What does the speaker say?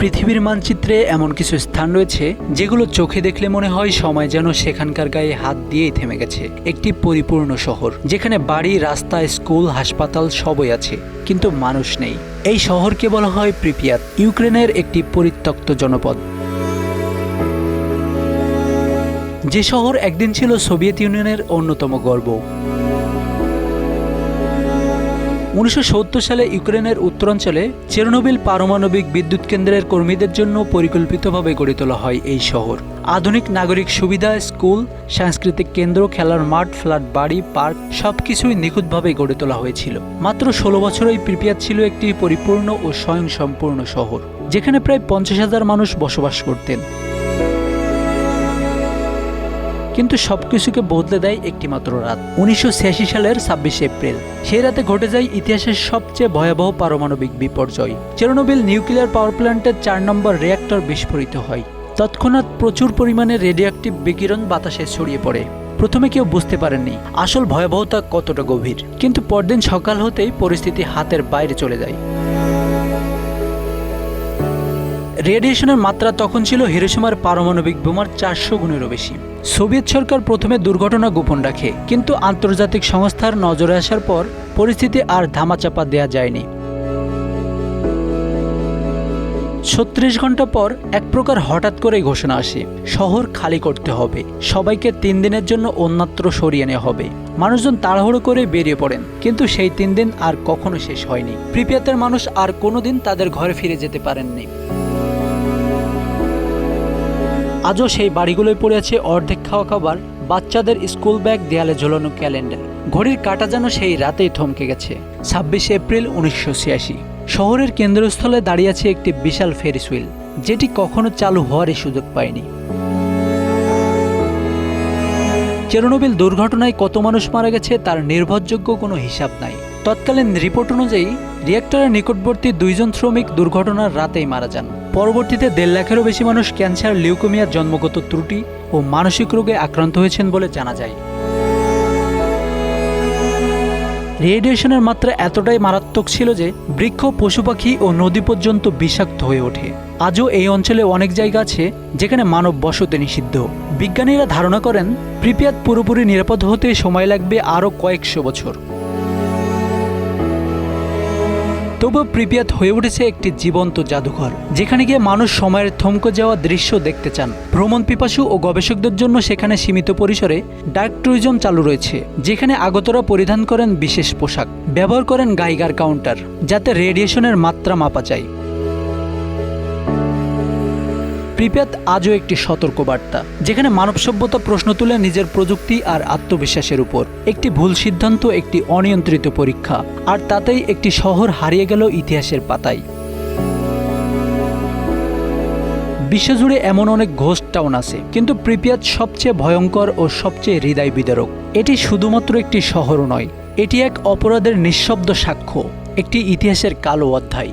পৃথিবীর মানচিত্রে এমন কিছু স্থান রয়েছে যেগুলো চোখে দেখলে মনে হয় সময় যেন সেখানকার গায়ে হাত দিয়েই থেমে গেছে। একটি পরিপূর্ণ শহর, যেখানে বাড়ি, রাস্তা, স্কুল, হাসপাতাল সবই আছে, কিন্তু মানুষ নেই। এই শহরকে বলা হয় প্রিপিয়াত, ইউক্রেনের একটি পরিত্যক্ত জনপদ। যে শহর একদিন ছিল সোভিয়েত ইউনিয়নের অন্যতম গর্ব। উনিশশো সত্তর সালে ইউক্রেনের উত্তরাঞ্চলে চেরনোবিল পারমাণবিক বিদ্যুৎ কেন্দ্রের কর্মীদের জন্য পরিকল্পিতভাবে গড়ে তোলা হয় এই শহর। আধুনিক নাগরিক সুবিধা, স্কুল, সাংস্কৃতিক কেন্দ্র, খেলার মাঠ, ফ্ল্যাট, বাড়ি, পার্ক সবকিছুই নিখুঁতভাবে গড়ে তোলা হয়েছিল। মাত্র ষোলো বছরই প্রিপিয়াত ছিল একটি পরিপূর্ণ ও স্বয়ংসম্পূর্ণ শহর, যেখানে প্রায় পঞ্চাশ হাজার মানুষ বসবাস করতেন। কিন্তু সবকিছুকে বদলে দেয় একটি মাত্র রাত। উনিশশো ছিয়াশি সালের ছাব্বিশে এপ্রিল। সেই রাতে ঘটে যায় ইতিহাসের সবচেয়ে ভয়াবহ পারমাণবিক বিপর্যয়। চেরনোবিল নিউক্লিয়ার পাওয়ার প্ল্যান্টের চার নম্বর রিয়্যাক্টর বিস্ফোরিত হয়। তৎক্ষণাৎ প্রচুর পরিমাণে রেডিওঅ্যাক্টিভ বিকিরণ বাতাসে ছড়িয়ে পড়ে। প্রথমে কেউ বুঝতে পারেননি আসল ভয়াবহতা কতটা গভীর। কিন্তু পরদিন সকাল হতেই পরিস্থিতি হাতের বাইরে চলে যায়। রেডিয়েশনের মাত্রা তখন ছিল হিরোসীমার পারমাণবিক বোমার চারশো গুণেরও বেশি। সোভিয়েত সরকার প্রথমে দুর্ঘটনা গোপন রাখে, কিন্তু আন্তর্জাতিক সংস্থার নজরে আসার পর পরিস্থিতি আর ধামাচাপা দেয়া যায়নি। ছত্রিশ ঘণ্টা পর এক প্রকার হঠাৎ করেই ঘোষণা আসে, শহর খালি করতে হবে, সবাইকে তিন দিনের জন্য অন্যত্র সরিয়ে নেওয়া হবে। মানুষজন তাড়াহুড়ো করে বেরিয়ে পড়েন, কিন্তু সেই তিন দিন আর কখনো শেষ হয়নি। প্রিপিয়াতের মানুষ আর কোনোদিন তাদের ঘরে ফিরে যেতে পারেননি। আজও সেই বাড়িগুলোয় পড়ে আছে অর্ধেক খাওয়া খাবার। বাচ্চাদের স্কুল ব্যাগ, দেয়ালে ঝোলানো ক্যালেন্ডার। ঘড়ির কাটা যেন সেই রাতেই থমকে গেছে। ছাব্বিশে এপ্রিল উনিশশো ছিয়াশি। শহরের কেন্দ্রস্থলে দাঁড়িয়ে আছে একটি বিশাল ফেরিস হুইল যেটি কখনো চালু হওয়ারই সুযোগ পায়নি। চেরনোবিল দুর্ঘটনায় কত মানুষ মারা গেছে তার নির্ভরযোগ্য কোনো হিসাব নাই। তৎকালীন রিপোর্ট অনুযায়ী, রিয়েক্টরের নিকটবর্তী দুইজন শ্রমিক দুর্ঘটনার রাতেই মারা যান। পরবর্তীতে দেড় লাখেরও বেশি মানুষ ক্যান্সার, লিউকোমিয়া, জন্মগত ত্রুটি ও মানসিক রোগে আক্রান্ত হয়েছেন বলে জানা যায়। রেডিয়েশনের মাত্রা এতটাই মারাত্মক ছিল যে বৃক্ষ, পশু পাখি ও নদী পর্যন্ত বিষাক্ত হয়ে ওঠে। আজও এই অঞ্চলে অনেক জায়গা আছে যেখানে মানব বসতি নিষিদ্ধ। বিজ্ঞানীরা ধারণা করেন প্রিপিয়াত পুরোপুরি নিরাপদ হতে সময় লাগবে আরও কয়েকশো বছর। তবু প্রিপিয়াত হয়ে উঠেছে একটি জীবন্ত জাদুঘর, যেখানে গিয়ে মানুষ সময়ের থমকে যাওয়া দৃশ্য দেখতে চান। ভ্রমণ পিপাসু ও গবেষকদের জন্য সেখানে সীমিত পরিসরে ডার্ক ট্যুরিজম চালু রয়েছে, যেখানে আগতরা পরিধান করেন বিশেষ পোশাক। ব্যবহার করেন গাইগার কাউন্টার, যাতে রেডিয়েশনের মাত্রা মাপা যায়। প্রিপ্যাত আজও একটি সতর্কবার্তা, যেখানে মানব সভ্যতা প্রশ্ন তুলে নিজের প্রযুক্তি আর আত্মবিশ্বাসের উপর। একটি ভুল সিদ্ধান্ত, একটি অনিয়ন্ত্রিত পরীক্ষা, আর তাতেই একটি শহর হারিয়ে গেল ইতিহাসের পাতায়। বিশ্বজুড়ে এমন অনেক ঘোস্ট টাউন আছে, কিন্তু প্রিপিয়াত সবচেয়ে ভয়ঙ্কর ও সবচেয়ে হৃদয় বিদারক এটি শুধুমাত্র একটি শহর নয়, এটি এক অপরাধের নিঃশব্দ সাক্ষ্য, একটি ইতিহাসের কালো অধ্যায়।